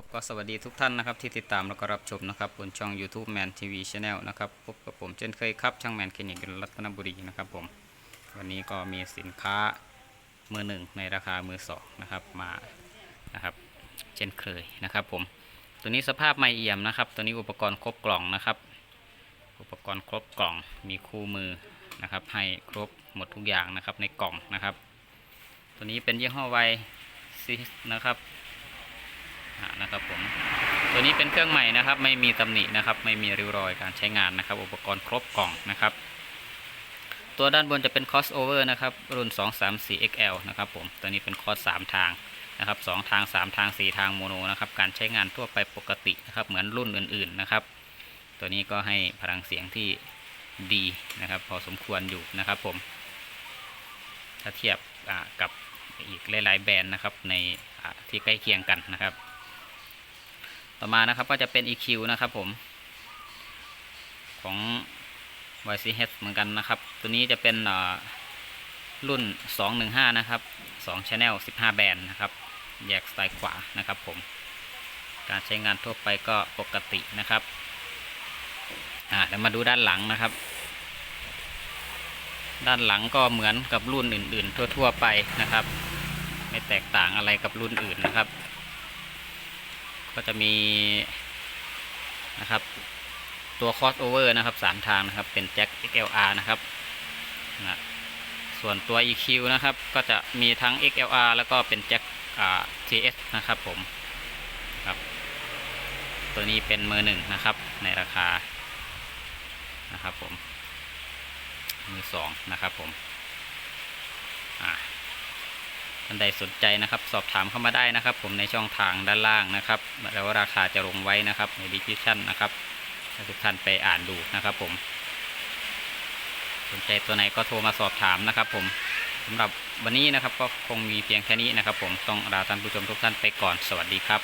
ผมก็สวัสดีทุกท่านนะครับที่ติดตามแล้วก็รับชมนะครับบนช่อง YouTube Man TV Channel นะครับพบกับผมเช่นเคยครับช่างแมนคลินิกรัตนบุรีนะครับผมวันนี้ก็มีสินค้ามือหนึ่งในราคามือสองนะครับมานะครับเช่นเคยนะครับผมตัวนี้สภาพไม่เอี่ยมนะครับ ตัวนี้อุปกรณ์ครบกล่องนะครับ อุปกรณ์ครบกล่องมีคู่มือนะครับ ให้ครบหมดทุกอย่างนะครับในกล่องนะครับ ตัวนี้เป็นยี่ห้อไวซินะครับ อ่านะครับผม ตัวนี้เป็นเครื่องใหม่นะครับ ไม่มีตำหนินะครับ ไม่มีริ้วรอยการใช้งานนะครับ อุปกรณ์ครบกล่องนะครับ ตัวด้านบนจะเป็น crossover นะครับ รุ่น 234 XL นะครับผมตัวนี้เป็นคอส3ทางนะครับ2ทาง 3 ทาง 4 ทางโมโนนะครับการใช้งานทั่วไปปกตินะครับ เหมือนรุ่นอื่นๆนะครับ ตัวนี้ก็ให้พลังเสียงที่ดีนะครับ พอสมควรอยู่นะครับผม ถ้าเทียบกับอีกหลายๆแบรนด์นะครับในที่ใกล้เคียงกันนะครับ ต่อมานะครับก็จะเป็น EQ นะครับผม ของ YCH เหมือนกันนะครับ ตัวนี้จะเป็นรุ่น 215 นะครับ2 Channel 15 แบนนะครับ แยกซ้ายขวานะครับผม การใช้งานทั่วไปก็ปกตินะครับอ่าเดี๋ยวมาดูด้านหลังนะครับ ด้านหลังก็เหมือนกับรุ่นอื่น ๆ ทั่ว ๆ ไปนะครับ ไม่แตกต่างอะไรกับรุ่นอื่นนะครับ ก็จะมีนะครับ ตัว crossover นะครับสามทางนะครับ เป็นแจ็ค XLR นะครับนะส่วนตัว EQ นะครับ ก็จะมีทั้ง XLR แล้วก็เป็นแจ็ค TS นะครับผมครับ ตัวนี้เป็นมือหนึ่งนะครับ ในราคานะครับผมมือสองนะครับผมอ่า ท่านใดสนใจนะครับ สอบถามเข้ามาได้นะครับ ผมในช่องทางด้านล่างนะครับแล้วราคาจะลงไว้นะครับในดีคิชั่นนะครับทุกท่านไปอ่านดูนะครับ ผม สนใจตัวไหนก็โทรมาสอบถามนะครับ ผมสำหรับวันนี้นะครับก็คงมีเพียงแค่นี้นะครับ ผมต้องลาท่านผู้ชมทุกท่านไปก่อนสวัสดีครับ